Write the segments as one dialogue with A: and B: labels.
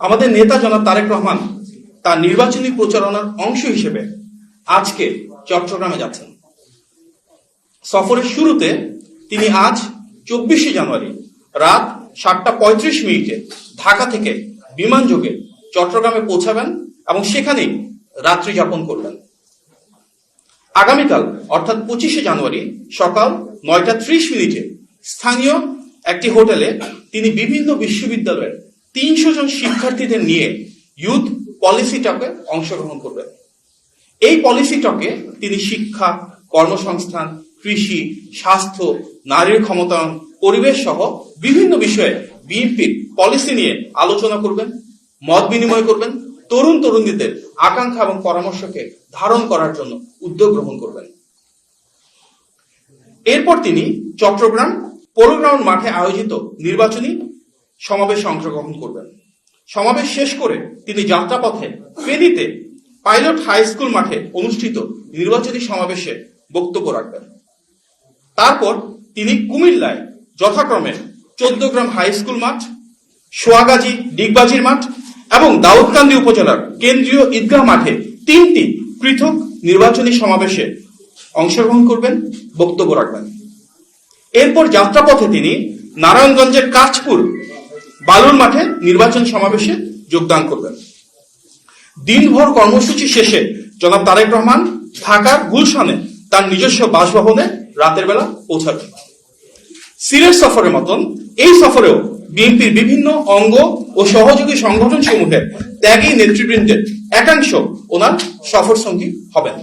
A: আমাদের নেতা জনাব তারেক রহমান তার নির্বাচনী প্রচারণার অংশ হিসেবে আজকে চট্টগ্রামে যাচ্ছেন। সফরের শুরুতে তিনি আজ চব্বিশে জানুয়ারি রাত সাতটা পঁয়ত্রিশ মিনিটে ঢাকা থেকে বিমান যোগে চট্টগ্রামে পৌঁছাবেন এবং সেখানেই রাত্রি যাপন করবেন। আগামীকাল, অর্থাৎ পঁচিশে জানুয়ারি, সকাল নয়টা ত্রিশ মিনিটে স্থানীয় একটি হোটেলে তিনি বিভিন্ন বিশ্ববিদ্যালয়ের তিনশো জন শিক্ষার্থীদের নিয়ে ইউথ পলিসি টকে অংশগ্রহণ করবেন এই পলিসি টকে তিনি শিক্ষা, কর্মসংস্থান, কৃষি, স্বাস্থ্য, নারীর ক্ষমতায়ন, পরিবেশ সহ বিভিন্ন বিষয়ে বিএনপির পলিসি নিয়ে আলোচনা করবেন, মত বিনিময় করবেন, তরুণ তরুণীদের আকাঙ্ক্ষা এবং পরামর্শকে ধারণ করার জন্য উদ্যোগ গ্রহণ করবেন। এরপর তিনি চট্টগ্রাম পৌরগ্রাউন্ড মাঠে আয়োজিত নির্বাচনী সমাবেশে অংশগ্রহণ করবেন। সমাবেশ শেষ করে তিনি যাত্রাপথে ফেনীতে পাইলট হাই স্কুল মাঠে অনুষ্ঠিত নির্বাচনী সমাবেশে বক্তব্য রাখবেন। তারপর তিনি কুমিল্লায় যথাক্রমে চোদ্দ গ্রাম হাই স্কুল মাঠ, সোয়াগাজী ডিগবাজির মাঠ এবং দাউদকান্দি উপজেলার কেন্দ্রীয় ঈদগাহ মাঠে তিনটি পৃথক নির্বাচনী সমাবেশে অংশগ্রহণ করবেন, বক্তব্য রাখবেন। এরপর যাত্রাপথে তিনি নারায়ণগঞ্জের কাঁচপুর বালুর মাঠে নির্বাচন সমাবেশে যোগদান করবেন। দিনভর কর্মসূচি শেষে জনাব তারেক রহমান ঢাকার গুলশানে তার নিজস্ব বাসভবনে রাতের বেলা পৌঁছাবেন। সিলেট সফরের মতন এই সফরেও বিএনপির বিভিন্ন অঙ্গ ও সহযোগী সংগঠন সমূহের ত্যাগী নেতৃবৃন্দের একাংশ ওনার সফর সঙ্গী হবেন।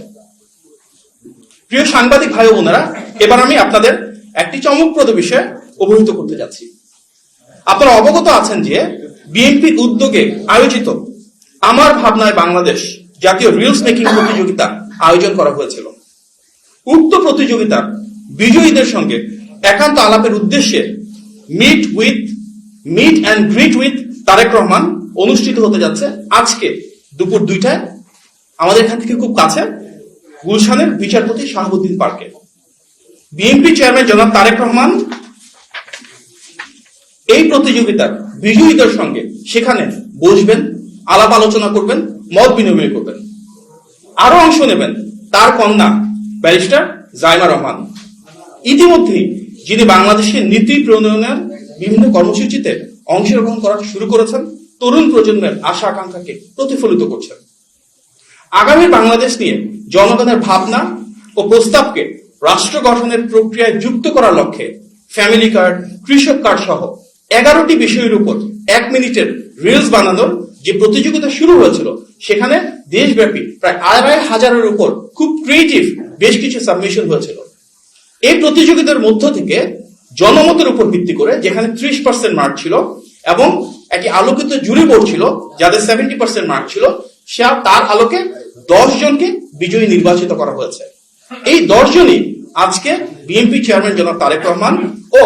A: প্রিয় সাংবাদিক ভাই বোনেরা, এবার আমি আপনাদের একটি চমকপ্রদ বিষয়ে অবহিত করতে যাচ্ছি। আপনারা অবগত আছেন যে বিএনপির উদ্যোগে আয়োজিত আমার ভাবনায় বাংলাদেশ জাতীয় রিলস মেকিং প্রতিযোগিতা আয়োজন করা হয়েছিল। উক্ত প্রতিযোগিতার বিজয়ীদের সঙ্গে একান্ত আলাপের উদ্দেশ্যে meet with meet and greet with Tarique Rahman অনুষ্ঠিত হতে যাচ্ছে আজকে দুপুর দুইটায়। আমাদের এখান থেকে খুব কাছে গুলশানের বিচারপতি শাহাবুদ্দিন পার্কে। বিএনপি চেয়ারম্যান জনাব তারেক রহমান এই প্রতিযোগিতার বিজয়ীদের সঙ্গে সেখানে বসবেন, আলাপ আলোচনা করবেন, মত বিনিময় করবেন। আরও অংশ নেবেন তার কন্যা ব্যারিস্টার জাইমা রহমান। ইতিমধ্যেই যিনি বাংলাদেশের নীতি প্রণয়নের বিভিন্ন কর্মসূচিতে অংশগ্রহণ করা শুরু করেছেন, তরুণ প্রজন্মের আশা আকাঙ্ক্ষাকে প্রতিফলিত করছেন। আগামী বাংলাদেশ নিয়ে জনগণের ভাবনা ও প্রস্তাবকে রাষ্ট্র গঠনের প্রক্রিয়ায় যুক্ত করার লক্ষ্যে ফ্যামিলি কার্ড, কৃষক কার্ড সহ এগারোটি বিষয়ের উপর এক মিনিটের রিলস বানানোর যে প্রতিযোগিতা শুরু হয়েছিল, সেখানে দেশব্যাপী প্রায় আড়াই হাজারের উপর খুব ক্রিয়েটিভ বেশ কিছু সাবমিশন হয়েছিল। এই প্রতিযোগিতার মধ্য থেকে জনমতের উপর ভিত্তি করে, যেখানে ত্রিশ পার্সেন্ট মার্ক ছিল এবং একটি আলোকিত জুরি বোর্ড ছিল, যাদের সেভেন্টি পার্সেন্ট মার্ক ছিল, সে তার আলোকে দশ জনকে বিজয়ী নির্বাচিত করা হয়েছে। এই দশ জনই আজকে বিএনপি চেয়ারম্যান জনাব তারেক রহমান ও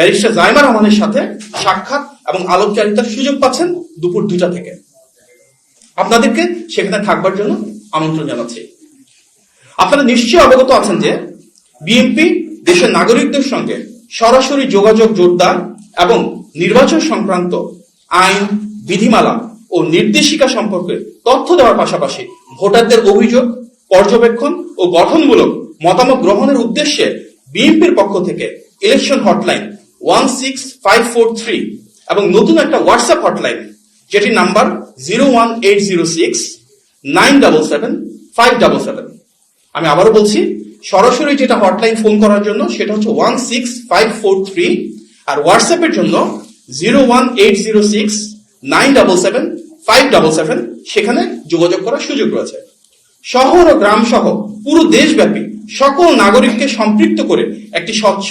A: ব্যারিস্টার জাইমা রহমানের সাথে সাক্ষাৎ এবং আলোকচারিতার সুযোগ পাচ্ছেন দুপুর দুটা থেকে। আপনাদেরকে সেখানে থাকবার জন্য আমন্ত্রণ জানাচ্ছি। আপনারা নিশ্চয়ই অবগত আছেন যে বিএনপি দেশের নাগরিকদের সঙ্গে সরাসরি যোগাযোগ জোরদার এবং নির্বাচন সংক্রান্ত আইন, বিধিমালা ও নির্দেশিকা সম্পর্কে তথ্য দেওয়ার পাশাপাশি ভোটারদের অভিযোগ, পর্যবেক্ষণ ও গঠনমূলক মতামত গ্রহণের উদ্দেশ্যে বিএনপির পক্ষ থেকে election hotline one six five four three এবং নতুন একটা হোয়াটসঅ্যাপ হটলাইন যেটির number zero one eight zero six nine double seven five double seven আমি আবারও বলছি, সরাসরি যেটা হটলাইন ফোন করার জন্য, সেটা হচ্ছে one six five four three আর হোয়াটসঅ্যাপের জন্য zero one eight zero six nine double seven five double seven সেখানে যোগাযোগ করার সুযোগ রয়েছে। শহর ও গ্রাম সহ পুরো দেশব্যাপী সকল নাগরিককে সম্পৃক্ত করে একটি স্বচ্ছ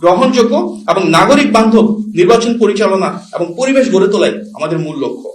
A: গ্রহণযোগ্য এবং নাগরিক বান্ধব নির্বাচন পরিচালনা এবং পরিবেশ গড়ে তোলাই আমাদের মূল লক্ষ্য।